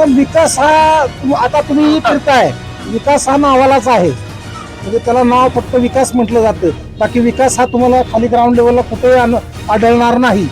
आता विकास हा तुम- आता तुम्ही फिरताय. विकास हा नावालाच आहे. म्हणजे त्याला नाव फक्त विकास म्हटलं जातं. बाकी विकास हा तुम्हाला खाली ग्राउंड लेवलला कुठेही आण- आढळणार नाही.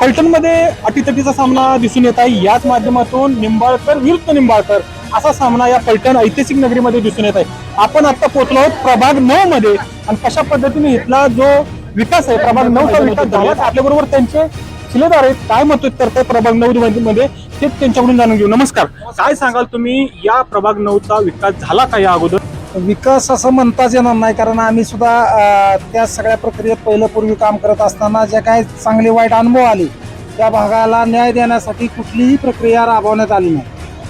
फलटणमध्ये अटीतटीचा सामना दिसून येत आहे. याच माध्यमातून निंबाळकर विरुद्ध निंबाळकर असा सामना या फलटण ऐतिहासिक नगरीमध्ये दिसून येत आहे. आपण आता पोहोचलो आहोत प्रभाग नऊ मध्ये आणि कशा पद्धतीने इथला जो विकास आहे प्रभाग नऊचा विकास झाला आपल्या बरोबर त्यांचे शिलेदार आहेत काय मत करताय प्रभाग नऊ मध्ये ते त्यांच्याकडून जाणून घेऊ. नमस्कार. काय सांगाल तुम्ही? या प्रभाग नऊचा विकास झाला का या अगोदर? विकास असं म्हणताच येणार नाही कारण आम्ही सुद्धा त्या सगळ्या प्रक्रियेत पहिलं पूर्वी काम करत असताना जे काही चांगले वाईट अनुभव आले त्या भागाला न्याय देण्यासाठी कुठलीही प्रक्रिया राबवण्यात आली नाही.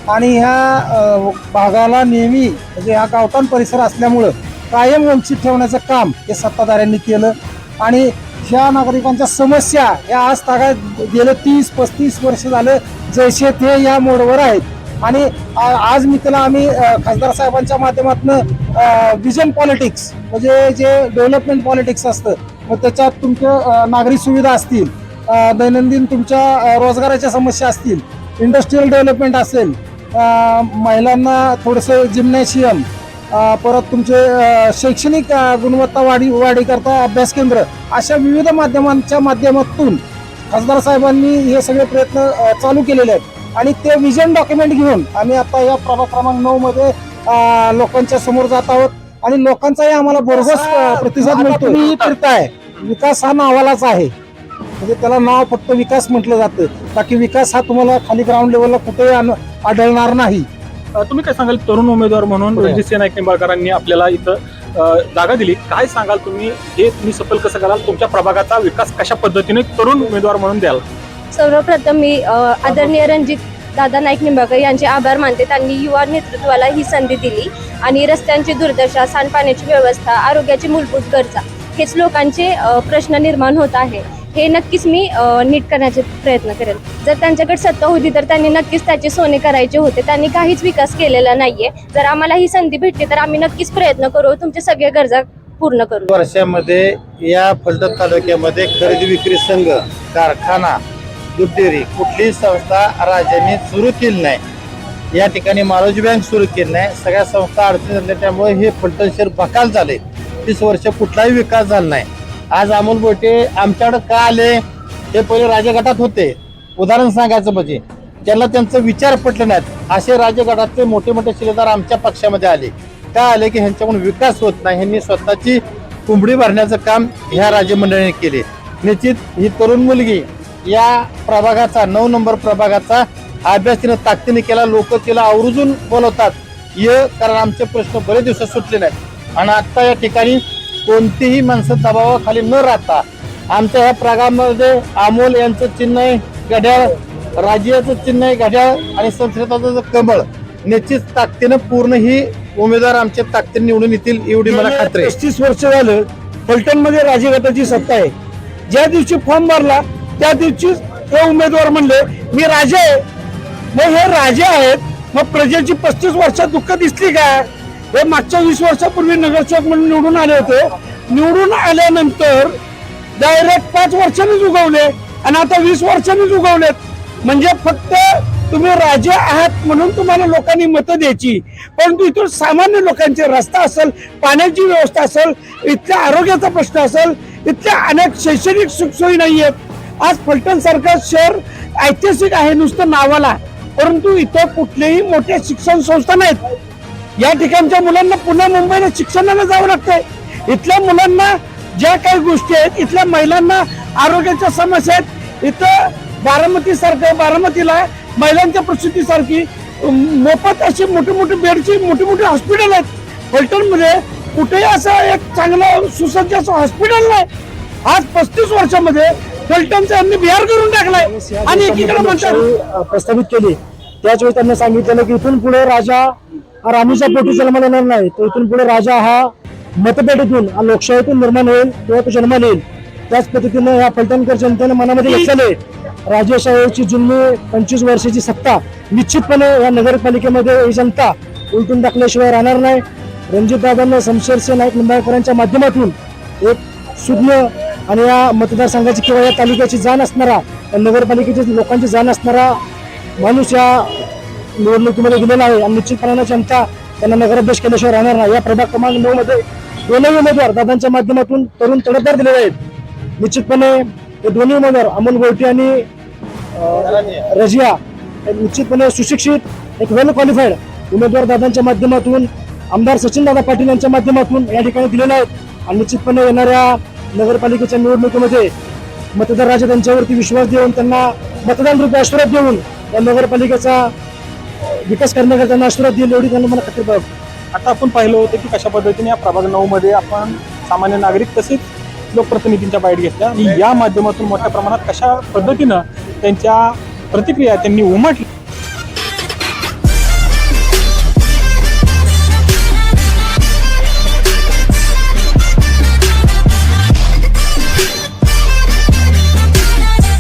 आणि ह्या भागाला नेहमी म्हणजे हा गावठाण परिसर असल्यामुळं कायम वंचित ठेवण्याचं काम हे सत्ताधाऱ्यांनी केलं. आणि ह्या नागरिकांच्या समस्या या आज तागात गेलं तीस पस्तीस वर्ष झालं जैसे ते या मोडवर आहेत. आणि आज मी त्याला आम्ही खासदार साहेबांच्या माध्यमातून विजन पॉलिटिक्स म्हणजे जे डेव्हलपमेंट पॉलिटिक्स असतं मग त्याच्यात तुमच्या नागरी सुविधा असतील दैनंदिन तुमच्या रोजगाराच्या समस्या असतील इंडस्ट्रीयल डेव्हलपमेंट असेल महिलांना थोडंसं जिम्नॅशियम परत तुमचे शैक्षणिक गुणवत्ता वाढी वाढीकरता अभ्यास केंद्र अशा विविध माध्यमांच्या माध्यमातून खासदार साहेबांनी हे सगळे प्रयत्न चालू केलेले आहेत. आणि ते विजन डॉक्युमेंट घेऊन आम्ही आता या प्रभाग क्रमांक नऊ मध्ये लोकांच्या समोर जात आहोत. आणि लोकांचाही आम्हाला अ, प्रतिसाद मिळतो तुम्ही फिरताय. विकास हा नावालाच आहे. म्हणजे त्याला नाव फक्त विकास म्हटलं जातं. बाकी विकास हा तुम्हाला खाली ग्राउंड लेवलला कुठेही आण- आढळणार नाही. तुम्ही काय सांगाल तरुण उमेदवार म्हणून पुढे. रणजित सिंह नाईक निंबाळकरांनी आपल्याला इथं जागा दिली. काय सांगाल तुम्ही? हे तुम्ही सफल कसं कराल? तुमच्या प्रभागाचा विकास कशा पद्धतीने तरुण उमेदवार म्हणून द्याल? सर्वप्रथम मी आदरणीय रणजित दादा नाईक निंबाळकर यांचे आभार मानते. त्यांनी युवा नेतृत्वाला ही संधी दिली आणि रस्त्यांची दुर्दशा सांडपाण्याची व्यवस्था आरोग्याची मूलभूत गरजा हेच लोकांचे प्रश्न निर्माण होत आहे. हे नक्कीच मी नीट करण्याचे प्रयत्न करेन. जर त्यांच्याकडे सत्ता होती तर त्यांनी नक्कीच त्याचे सोने करायचे होते. त्यांनी काहीच विकास केलेला नाहीये. जर आम्हाला ही संधी भेटली तर आम्ही नक्कीच प्रयत्न करू. तुमच्या सगळ्या गरजा पूर्ण करू. वर्षामध्ये या फलटण तालुक्यामध्ये खरेदी विक्री संघ कारखाना दूध डेअरी कुठलीही संस्था राज्याने सुरू केली नाही. या ठिकाणी मारोजी बँक सुरू केली नाही. सगळ्या संस्था अडचणी झाल्या त्यामुळे हे फलटण शहर बकाल झाले. तीस वर्ष कुठलाही विकास झाला नाही. आज अमोल बोटे आमच्याकडे का आले हे पहिले राजगटात होते. उदाहरण सांगायचं म्हणजे ज्यांना त्यांचं विचार पटले नाहीत असे राजगटातले मोठे मोठे शिलेदार आमच्या पक्षामध्ये आले. का आले की ह्यांच्याकडून विकास होत नाही ह्यांनी स्वतःची कुंबडी भरण्याचं काम ह्या राज्यमंडळाने केले. निश्चित ही तरुण मुलगी या प्रभागाचा नऊ नंबर प्रभागाचा अभ्यास तिनं ताकदीने केला लोक तिला आवर्जून बोलवतात. ये कारण आमचे प्रश्न बरेच दिवसात सुटले नाहीत. आणि आता या ठिकाणी कोणतीही माणसं दबावाखाली न राहता आमच्या ह्या प्रभागामध्ये अमोल यांचं चिन्ह आहे घड्याळ राज्याचं चिन्ह आहे घड्याळ आणि संस्कृताचं कमळ. निश्चित ताकदीनं पूर्ण ही उमेदवार आमच्या ताकदीने निवडून येतील एवढी मला खात्री पस्तीस वर्ष झालं फलटणमध्ये राजगटाची सत्ता आहे. ज्या दिवशी फॉर्म भरला त्या दिवशी हे उमेदवार म्हणले मी राजे आहे. मग हे राजे आहेत मग प्रजेची पस्तीस वर्षात दुःख दिसली काय हे मागच्या वीस वर्षापूर्वी नगरसेवक म्हणून निवडून आले होते. निवडून आल्यानंतर डायरेक्ट पाच वर्षांनीच उगवले आणि आता वीस वर्षांनीच उगवलेत. म्हणजे फक्त तुम्ही राजे आहात म्हणून तुम्हाला लोकांनी मतं द्यायची. परंतु इथून सामान्य लोकांचे रस्ता असेल पाण्याची व्यवस्था असेल इथल्या आरोग्याचा प्रश्न असेल इथल्या अनेक शैक्षणिक सुखसोयी नाही आहेत आज फलटण सारखं शहर ऐतिहासिक आहे नुसतं नावाला. परंतु इथं कुठलेही मोठ्या शिक्षण संस्था नाहीत. या ठिकाणच्या मुलांना पुन्हा मुंबईला शिक्षणाला जावं लागतंय. इथल्या मुलांना ज्या काही गोष्टी आहेत इथल्या महिलांना आरोग्याच्या समस्या आहेत. इथं बारामती सारखं बारामतीला महिलांच्या प्रसूतीसारखी मोफत अशी मोठी मोठी बेडची मोठी मोठी हॉस्पिटल आहेत. फलटणमध्ये कुठेही असं एक चांगलं सुसज्ज असं हॉस्पिटल नाही. आज पस्तीस वर्षामध्ये फलटणचं यांनी बिहार करून टाकलाय. आणि एकीकडे म्हणतात प्रस्थापित केली. त्याच वेळी त्यांनी सांगितलेलं की इथून पुढे राजा राणीच्या पोटी जन्माला येणार नाही तो इथून पुढे राजा हा मतपेटीतून लोकशाहीतून निर्माण होईल तेव्हा तो जन्माला येईल त्याच पद्धतीनं या फलटणकर जनतेने मनामध्ये घेतलेले राजेशाहीची जुनी पंचवीस वर्षाची सत्ता निश्चितपणे या नगरपालिकेमध्ये ही जनता उलटून टाकल्याशिवाय राहणार नाही. रणजितदादांना शमशेरसिंह नाईक निंबाळकरांच्या माध्यमातून एक सुज्ञ आणि या मतदारसंघाची किंवा या तालुक्याची जाण असणारा या नगरपालिकेच्या लोकांची जाण असणारा माणूस या निवडणुकीमध्ये दिलेला आहे. आणि निश्चितपणाने जनता त्यांना नगराध्यक्ष केल्याशिवाय राहणार नाही. या प्रभाग क्रमांक नऊ मध्ये दोन्ही उमेदवार दादांच्या माध्यमातून तरुण तडफदार दिलेले आहेत. निश्चितपणे हे दोन्ही उमेदवार अमोल गोलटे आणि रजिया निश्चितपणे सुशिक्षित एक वेल क्वालिफाईड उमेदवार दादांच्या माध्यमातून आमदार सचिन दादा पाटील यांच्या माध्यमातून या ठिकाणी दिलेले आहेत. आणि निश्चितपणे येणाऱ्या नगरपालिकेच्या निवडणुकीमध्ये मतदार राजा त्यांच्यावरती विश्वास देऊन त्यांना मतदान रूपी आशीर्वाद देऊन या नगरपालिकेचा विकास करण्याकरता त्यांना आशीर्वाद दिले एवढी त्यांना मला खात्री पाहिजे आता आपण पाहिलं होतं की कशा पद्धतीने या प्रभाग नऊमध्ये आपण सामान्य नागरिक तसेच लोकप्रतिनिधींच्या बाईट घेतल्या. आणि या माध्यमातून मोठ्या प्रमाणात कशा पद्धतीनं त्यांच्या प्रतिक्रिया त्यांनी उमटल्या